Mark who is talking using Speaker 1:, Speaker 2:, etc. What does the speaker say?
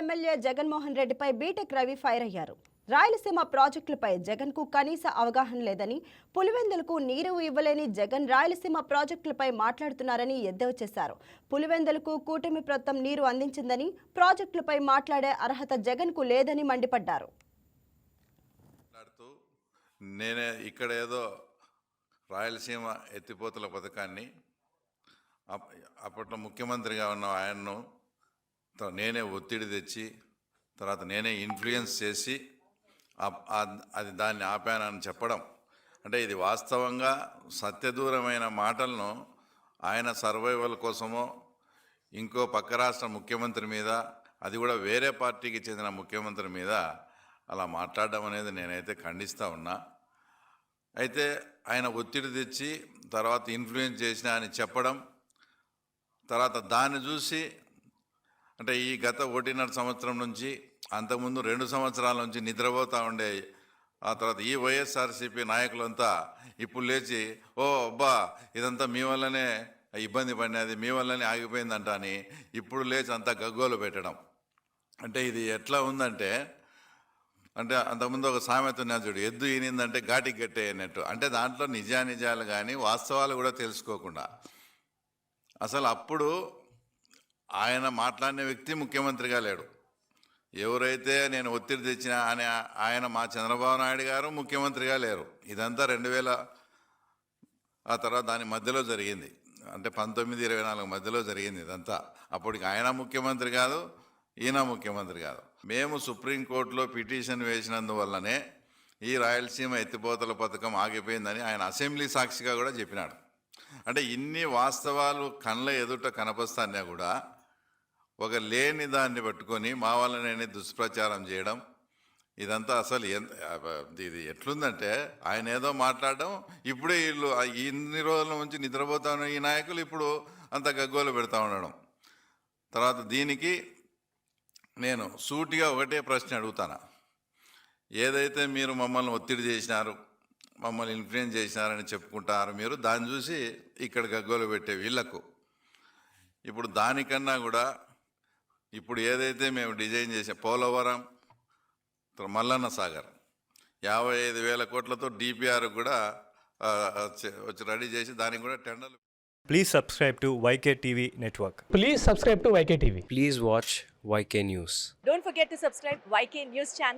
Speaker 1: MLA Jaganmohan రెడ్డిపై BTech Ravi fire అయ్యారు. రాయలసీమ ప్రాజెక్టులపై జగన్కు కనీస అవగాహన లేదని పులివెందులకు నీరు ఇవ్వలేని జగన్ రాయలసీమ ప్రాజెక్టులపై మాట్లాడుతున్నారని ఎద్దేవ చేశారు. పులివెందులకు కూటమి ప్రభుత్వం నీరు అందించిందని ప్రాజెక్టులపై మాట్లాడే అర్హత జగన్కు లేదని మండిపడ్డారు.
Speaker 2: నేనే ఇక్కడ ఏదో రాయలసీమ ఎత్తిపోతల పథకాన్ని అప్పట్లో ముఖ్యమంత్రిగా ఉన్న ఆయన్ను నేనే ఒత్తిడి తెచ్చి తర్వాత నేనే ఇన్ఫ్లుయెన్స్ చేసి అది దాన్ని ఆపానని చెప్పడం. అంటే ఇది వాస్తవంగా సత్యదూరమైన మాటలను ఆయన సర్వైవల్ కోసమో ఇంకో పక్క రాష్ట్ర ముఖ్యమంత్రి మీద అది కూడా వేరే పార్టీకి చెందిన ముఖ్యమంత్రి మీద అలా మాట్లాడడం అనేది నేనైతే ఖండిస్తూ ఉన్నా. అయితే ఆయన ఒత్తిడి తెచ్చి తర్వాత ఇన్ఫ్లుయెన్స్ చేసిన అని చెప్పడం తర్వాత దాన్ని చూసి అంటే ఈ గత ఒకటిన్నర సంవత్సరం నుంచి అంతకుముందు రెండు సంవత్సరాల నుంచి నిద్రపోతూ ఉండే ఆ తర్వాత ఈ వైఎస్ఆర్సీపీ నాయకులంతా ఇప్పుడు లేచి ఓ అబ్బా ఇదంతా మీ వల్లనే ఇబ్బంది పడినది మీ వల్లనే ఆగిపోయిందంట అని ఇప్పుడు లేచి అంతా గగ్గోలు పెట్టడం. అంటే ఇది ఎట్లా ఉందంటే అంటే అంతకుముందు ఒక సామెత ఉన్నది చూడు ఎద్దు ఈనిందంటే ఘాటికి గట్టే అయినట్టు అంటే దాంట్లో నిజానిజాలు కానీ వాస్తవాలు కూడా తెలుసుకోకుండా. అసలు అప్పుడు ఆయన మాట్లాడిన వ్యక్తి ముఖ్యమంత్రిగా లేడు. ఎవరైతే నేను ఒత్తిడి తెచ్చిన అని ఆయన మా చంద్రబాబు నాయుడు గారు ముఖ్యమంత్రిగా లేరు. ఇదంతా రెండు వేల ఆ తర్వాత దాని మధ్యలో జరిగింది. అంటే పంతొమ్మిది ఇరవై నాలుగు మధ్యలో జరిగింది ఇదంతా. అప్పటికి ఆయన ముఖ్యమంత్రి కాదు ఈయన ముఖ్యమంత్రి కాదు. మేము సుప్రీంకోర్టులో పిటిషన్ వేసినందువల్లనే ఈ రాయలసీమ ఎత్తిపోతల పథకం ఆగిపోయిందని ఆయన అసెంబ్లీ సాక్షిగా కూడా చెప్పినాడు. అంటే ఇన్ని వాస్తవాలు కళ్ళ ఎదుట కనపస్తానే కూడా ఒక లేని దాన్ని పట్టుకొని మా వల్లనే దుష్ప్రచారం చేయడం ఇదంతా అసలు ఇది ఎట్లుందంటే ఆయన ఏదో మాట్లాడడం ఇప్పుడే వీళ్ళు ఇన్ని రోజుల నుంచి నిద్రపోతా ఉన్న ఈ నాయకులు ఇప్పుడు అంత గగ్గోలు పెడతా ఉండడం. తర్వాత దీనికి నేను సూటిగా ఒకటే ప్రశ్న అడుగుతాను. ఏదైతే మీరు మమ్మల్ని ఒత్తిడి చేసినారు మమ్మల్ని ఇన్ఫ్లుయెన్స్ చేసినారని చెప్పుకుంటారు మీరు దాన్ని చూసి ఇక్కడ గగ్గోలు పెట్టే వీళ్ళకు. ఇప్పుడు దానికన్నా కూడా ఇప్పుడు ఏదైతే మేము డిజైన్ చేసే పోలవరం మల్లన్న సాగర్ యాభై ఐదు వేల కోట్లతో డిపిఆర్ కూడా వచ్చి రెడీ చేసి దానికి కూడా tender
Speaker 3: please subscribe to Y K TV network
Speaker 4: please subscribe to Y K TV
Speaker 5: please watch Y K news
Speaker 6: don't forget to subscribe Y K news channel